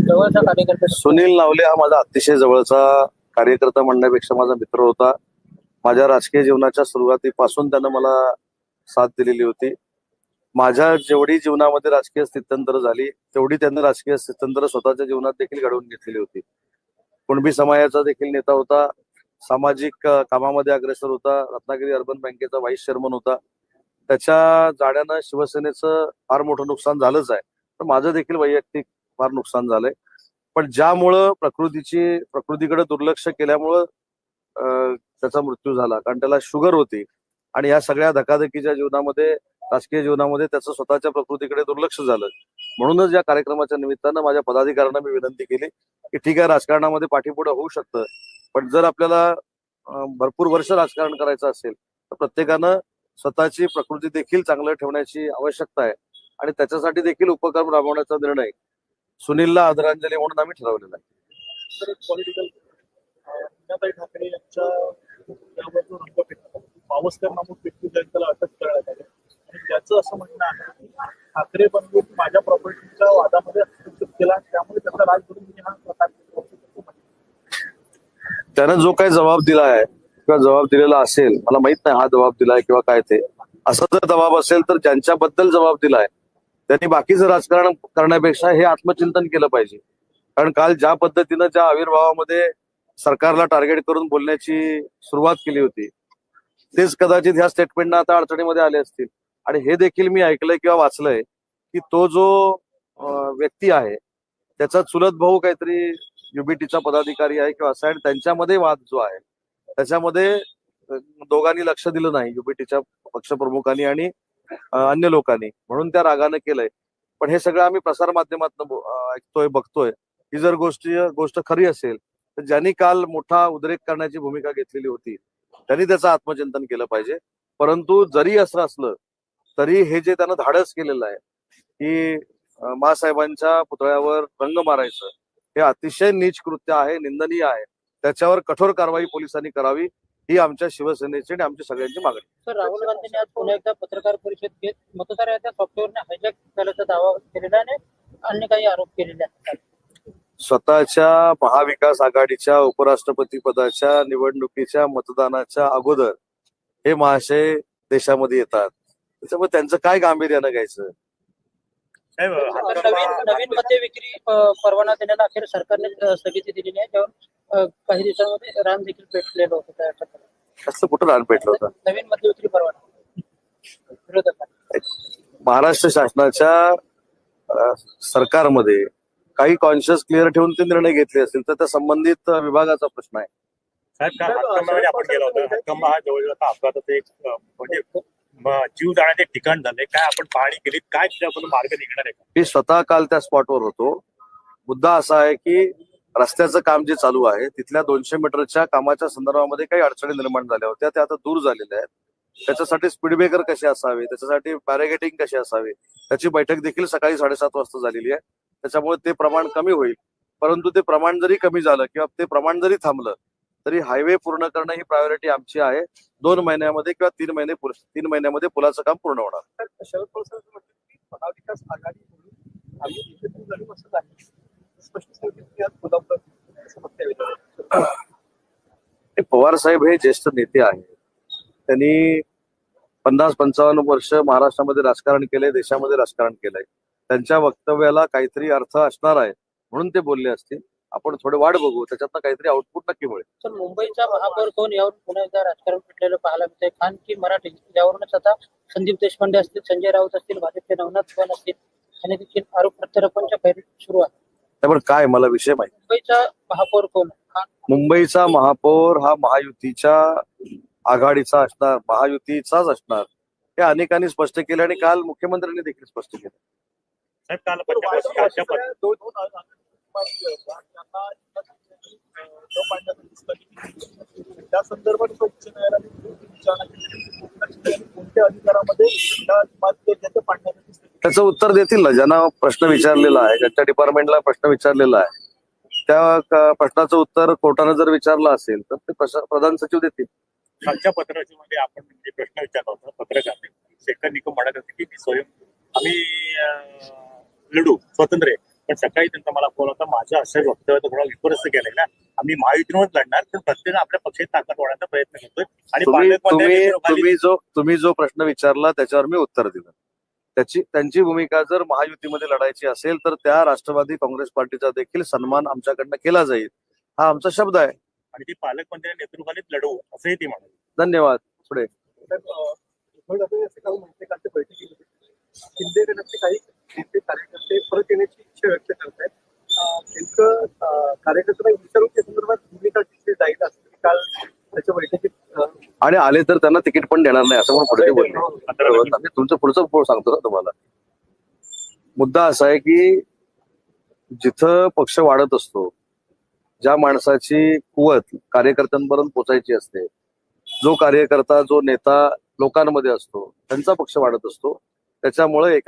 जवळचा कार्यकर्ता सुनील नावले हा माझा अतिशय जवळचा कार्यकर्ता म्हणण्यापेक्षा माझा मित्र होता. माझ्या राजकीय जीवनाच्या सुरुवातीपासून त्यानं मला साथ दिलेली होती. माझ्या जेवढी जीवनामध्ये राजकीय स्थित्यंतर झाली तेवढी त्यांनी राजकीय स्थित्यंतर स्वतःच्या जीवनात देखील घडवून घेतलेली होती. कुणबी समाजाचा देखील नेता होता. सामाजिक कामामध्ये अग्रेसर होता. रत्नागिरी अर्बन बँकेचा व्हाईस चेअरमन होता. त्याच्या जाण्यानं शिवसेनेचं फार मोठं नुकसान झालंच आहे. पण माझं देखील वैयक्तिक फार नुकसान झालंय. पण ज्यामुळं प्रकृतीची प्रकृतीकडे दुर्लक्ष केल्यामुळं त्याचा मृत्यू झाला. कारण त्याला शुगर होती. आणि या सगळ्या धकाधकीच्या जीवनामध्ये राजकीय जीवनामध्ये त्याचं स्वतःच्या प्रकृतीकडे दुर्लक्ष झालं. म्हणूनच या कार्यक्रमाच्या निमित्तानं माझ्या पदाधिकाऱ्यांना मी विनंती केली की ठीक आहे राजकारणामध्ये पाठीपुढे होऊ शकतं. पण जर आपल्याला भरपूर वर्ष राजकारण करायचं असेल तर प्रत्येकानं स्वतःची प्रकृती देखील चांगलं ठेवण्याची आवश्यकता आहे. आणि त्याच्यासाठी देखील उपक्रम राबवण्याचा निर्णय सुनीलला आदरांजली म्हणून आम्ही ठरवलेला आहे. तर पॉलिटिकल मीनाताई ठाकरे यांच्या यावर जो रंग फेकला पावसकर नामक व्यक्ती त्याला अटक करण्यात आली. आणि त्याचं असं म्हणणं आहे की ठाकरे बंधू माझ्या प्रॉपर्टीच्या वादामध्ये हस्तक्षेप केला आणि त्यामुळे त्याचा राजभरून मी हा प्रकार केला. त्यानं जो काही जबाब दिला आहे किंवा जबाब दिलेला असेल मला माहीत नाही हा जबाब दिलाय किंवा काय ते. असा जर जबाब असेल तर ज्यांच्याबद्दल जबाब दिलाय त्यांनी बाकीचं राजकारण करण्यापेक्षा हे आत्मचिंतन केलं पाहिजे. कारण काल ज्या पद्धतीनं ज्या आविर्भावामध्ये सरकारला टार्गेट करून बोलण्याची सुरुवात केली होती तेच कदाचित ह्या स्टेटमेंटना आता अडचणीमध्ये आले असतील. आणि हे देखील मी ऐकलंय किंवा वाचलंय की तो जो व्यक्ती आहे त्याचा चुलत भाऊ काहीतरी युबीटीचा पदाधिकारी आहे किंवा असा आहे आणि त्यांच्यामध्ये वाद जो आहे त्याच्यामध्ये दोघांनी लक्ष दिलं नाही युबीटीच्या पक्षप्रमुखांनी. आणि अन्य लोकांनी. म्हणून त्या रागानं केलंय. पण हे सगळं आम्ही प्रसार माध्यमातून ऐकतोय बघतोय. ही जर गोष्टी गोष्ट खरी असेल तर ज्यांनी काल मोठा उद्रेक करण्याची भूमिका घेतलेली होती त्यांनी त्याचं आत्मचिंतन केलं पाहिजे. परंतु जरी असं असलं तरी हे जे त्यानं धाडस केलेलं आहे की अ, मासाहेबांच्या पुतळ्यावर रंग मारायचं हे अतिशय नीच कृत्य आहे निंदनीय आहे. त्याच्यावर कठोर कारवाई पोलिसांनी करावी. ही आमच्या शिवसेनेची आणि आमची सगळ्यांची मागणी. तर राहुल गांधींनी आज पुन्हा एकदा पत्रकार परिषद घेत मतदाराच्या सॉफ्टवेअरने हायजॅक झाल्याचा दावा केलेला आणि अन्य काही आरोप केलेले आहेत. स्वतःच्या महाविकास आघाडीच्या उपराष्ट्रपती पदाच्या निवडणुकीच्या मतदानाच्या अगोदर हे महाशय देशामध्ये येतात. त्याच्यामुळे त्यांचं काय गांभीर्यानं घ्यायचं? नवीन नवीन मद्य विक्री परवाना देण्याला अखेर सरकारने स्थगिती दिलेली आहे. त्यावर काही दिवसांमध्ये रान देखील पेटलेलं होतं त्या ठिकाणी. कसं कुठं रान पेटलं होतं? नवीन मद्य विक्री परवाना विरोधकांना. महाराष्ट्र शासनाच्या अ, सरकारमध्ये काही कॉन्शियस क्लिअर ठेवून ते निर्णय घेतले असतील तर त्या संबंधित अ, विभागाचा प्रश्न आहे. साहेब काल हातकंबामध्ये आपण गेलो होतो. हातकंबा हा जवळजवळ अपघाताचं एक अं, म्हणजे म- जीव जाण्याचं ठिकाण झालंय. काय आपण पाहणी केली काय मार्ग निघणार आहे? का मी स्वतः काल त्या स्पॉटवर होतो. मुद्दा असा आहे की रस्त्याचं काम जे चालू आहे तिथल्या दोनशे मीटरच्या कामाच्या संदर्भामध्ये काही अडचणी निर्माण झाल्या होत्या त्या आता दूर झालेल्या आहेत. त्याच्यासाठी स्पीड ब्रेकर कसे असावे? त्याच्यासाठी बॅरिगेटिंग कसे असावे? त्याची बैठक देखील सकाळी साडेसात वाजता झालेली आहे. त्याच्यामुळे ते प्रमाण कमी होईल. परंतु ते प्रमाण जरी कमी झालं किंवा ते प्रमाण जरी थांबलं तरी हायवे पूर्ण करणं ही प्रायोरिटी आमची आहे. दोन महिन्यामध्ये किंवा तीन महिने तीन महिन्यामध्ये पुलाचं काम पूर्ण होणार. शरद महाविकास आघाडी आम्ही स्पष्ट सांगितलं की आज कोल्हापूर असं म्हणता येईल हे पवार साहेब हे ज्येष्ठ नेते आहेत. त्यांनी पन्नास पंचावन्न वर्ष महाराष्ट्रामध्ये राजकारण केलंय देशामध्ये राजकारण केलंय. त्यांच्या वक्तव्याला काहीतरी अर्थ असणार आहे म्हणून ते बोलले असतील. आपण थोडे वाट बघू त्याच्यातनं काहीतरी आउटपुट नक्की मिळेल. तर मुंबईचा महापौर कोण यावर पुन्हा एकदा राजकारण पेटलेलं पाहायला मिळतंय. खान की मराठी? यावरूनच आता संदीप देशपांडे असतील संजय राऊत असतील भाजपचे नवनाथ चव्हाण असतील आणि देखील आरोप प्रत्यारोपणच्या पैरी सुरू आहे. त्यामुळे काय मला विषय माहिती मुंबईचा महापौर कोण मुंबईचा महापौर हा महायुतीच्या आघाडीचा असणार महायुतीचाच असणार हे अनेकांनी स्पष्ट केलं आणि काल मुख्यमंत्र्यांनी देखील स्पष्ट केलं साहेब त्या संदर्भात उच्च न्यायालयाने कोणत्या अधिकारामध्ये त्याचं उत्तर देतील ना? ज्यांना प्रश्न विचारलेला आहे ज्यांच्या डिपार्टमेंटला प्रश्न विचारलेला आहे त्या प्रश्नाचं उत्तर कोर्टानं जर विचारलं असेल तर ते प्रधान सचिव देतील. कालच्या पत्रामध्ये आपण म्हणजे प्रश्न विचारला होता पत्रकार शेखर निकम म्हणत होते की मी स्वयं आम्ही लढू स्वतंत्र आहे पण सकाळी त्यांचा मला फोन होता माझं असं वक्तव्य थोडं विपरस्त केलंय ना आम्ही महायुतीनंच लढणार पण प्रत्येक आपल्या पक्षाची ताकद वाढवण्याचा प्रयत्न करतोय. आणि तुम्ही जो तुम्ही जो प्रश्न विचारला त्याच्यावर मी उत्तर दिलं. त्याची त्यांची भूमिका जर महायुतीमध्ये लढायची असेल तर त्या राष्ट्रवादी काँग्रेस पार्टीचा देखील सन्मान आमच्याकडनं केला जाईल. हा आमचा शब्द आहे. आणि ती पालकमंत्र्यांच्या नेतृत्वानेच लढवू असंही ते म्हणाले. धन्यवाद. पुढे. बैठकीमध्ये शिंदे गटाचे काही नेते कार्यकर्ते परत येण्याची इच्छा व्यक्त करत आहेत नेमकं अं, कार्यकर्त्यांना विचारून त्या संदर्भात भूमिका दिसली जाईल असं ते काल त्याच्या बैठकीत अं, आणि आले तर त्यांना तिकीट पण देणार नाही असं पण पुढे ते बोलले. तुमचं पुढचं पोळ सांगतो ना तुम्हाला. मुद्दा असा आहे की जिथं पक्ष वाढत असतो ज्या माणसाची कुवत कार्यकर्त्यांपर्यंत पोचायची असते जो कार्यकर्ता जो नेता लोकांमध्ये असतो त्यांचा पक्ष वाढत असतो. त्याच्यामुळे एक